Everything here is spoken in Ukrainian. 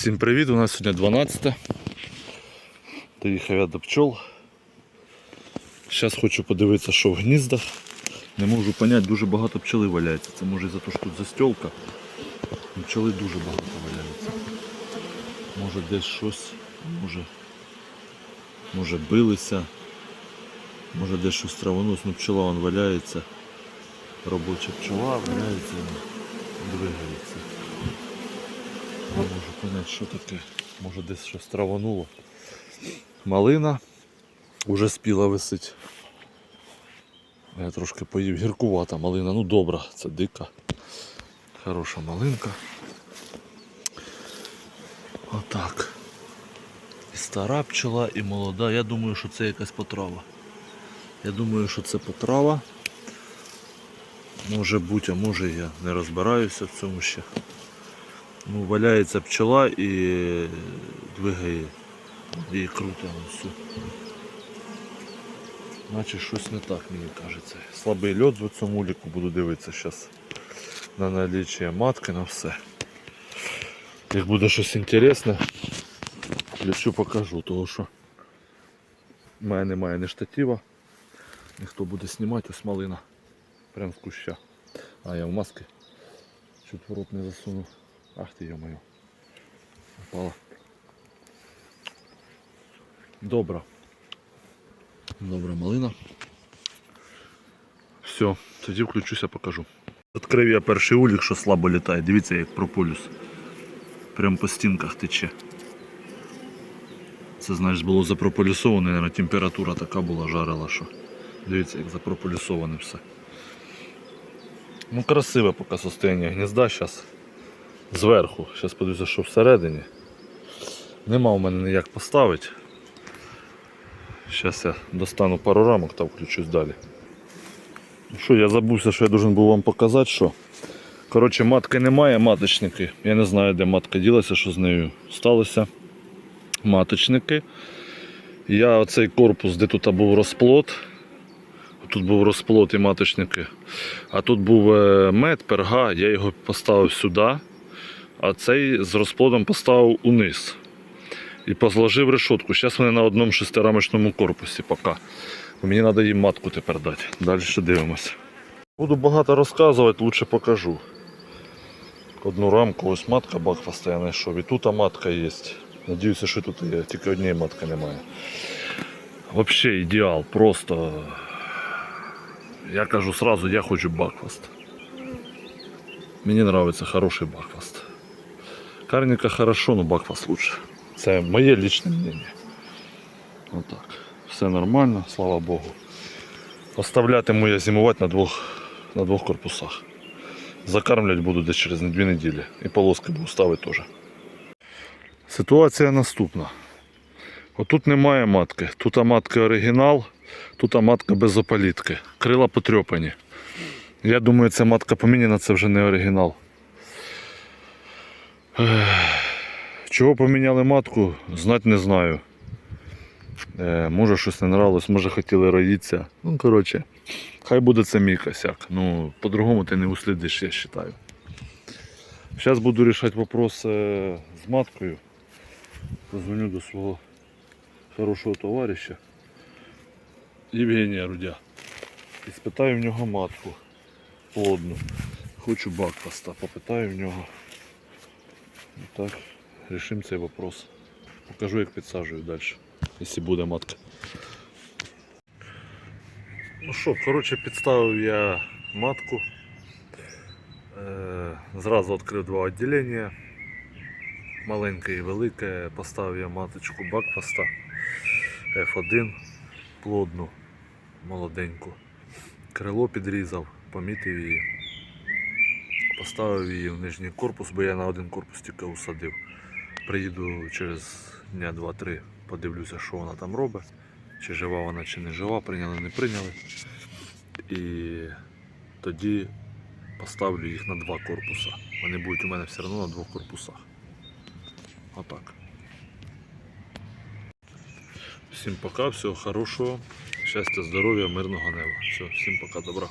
Всім привіт! У нас сьогодні 12. Доїхав я до пчол. Зараз хочу подивитися, що в гніздах. Не можу зрозуміти, дуже багато пчели валяється. Це може за те, що тут застілка. Ну, Пчели дуже багато валяється. Може десь щось, може, може билися, може десь щось траванулось, ну пчела вон валяється. Робоча пчела валяється, двигається. Не можу поняти, що таке. Може десь щось травануло. Малина уже спіла висить. Я трошки поїв гіркувата малина, ну добра, це дика. Хороша малинка. Отак. І стара пчела і молода. Я думаю, що це якась потрава. Я думаю, що це потрава. Може бути, а може я не розбираюся в цьому ще. Ну, валяється пчела і двигає її круто всю. Наче щось не так, мені кажеться. Слабий льот в цьому ліку буду дивитися зараз на наліччя матки, на все. Як буде щось інтересне, включу покажу, того що в мене немає ні штатива, ніхто буде знімати, ось малина. Прям з куща. А я в маски. Чуть в рот не засунув. Ах ти йо-моє. Упала. Добра. Добра малина. Все, тоді включуся, покажу. Відкрив я перший улік, що слабо літає. Дивіться, як прополюс. Прям по стінках тече. Це знаєш, було запрополюсоване, наверное, температура така була, жарила, що. Дивіться, як запрополюсоване все. Ну красиве поки состояние гнізда зараз. Зверху. Зараз подивлюся, що всередині. Нема у мене ніяк поставити. Зараз я достану пару рамок та включусь далі. Ну Що, я забувся, що я должен був вам показати, що. Коротше, матки немає, маточники. Я не знаю, де матка ділася, що з нею сталося. Маточники. Я оцей корпус, де тут був розплод. Тут був розплод і маточники. А тут був е, мед, перга, я його поставив сюди, а цей з розплодом поставив униз. І позложив решетку. Зараз вони на одному шестирамочному корпусі поки. Мені треба їм матку тепер дати. Далі ще дивимося. Буду багато розказувати, лучше покажу. Одну рамку, ось матка бакфаста я знайшов. І тут матка є. Надіюся, що тут є. Тільки однієї матки немає. Взагалі ідеал, просто. Я кажу сразу, я хочу бакфаст. Мені подобається хороший бакфаст. Карніка хорошо, но бакфаст лучше. Це моє лічне мнение. Отак. Все нормально, слава Богу. Оставлятиму я зимувати на двох, на двох корпусах. Закармлять буду десь через дві неділі. І полоски буду ставити теж. Ситуація наступна. Отут немає матки. Тут матка оригінал, тут матка без опалітки. Крила потрьопані. Я думаю, ця матка поміняна, це вже не оригінал. Чого поміняли матку, знати не знаю. Е, може щось не нравилось, може хотіли роїтися. Ну, коротше, хай буде це мій косяк. Ну, по-другому ти не услідиш, я вважаю. Зараз буду рішати вопрос е, з маткою. Позвоню до свого хорошого товариша Євгенія Рудя. І спитаю в нього матку плодну. Хочу бакфаста, попитаю в нього. І так, рішимо цей вопрос. Покажу, як підсаджую далі, якщо буде матка. Ну що, коротше, підставив я матку. Е, Зразу відкрив два відділення. Маленьке і велике. Поставив я маточку бакфаста F1 плодну, молоденьку. Крило підрізав, помітив її. Поставив її в нижній корпус, бо я на один корпус тільки усадив. Приїду через дня 2-3, подивлюся, що вона там робить. Чи жива вона, чи не жива, прийняли, не прийняли. І тоді поставлю їх на два корпуса. Вони будуть у мене все одно на двох корпусах. Отак. Всім пока, всього хорошого, щастя, здоров'я, мирного неба. Все, всім пока, добра.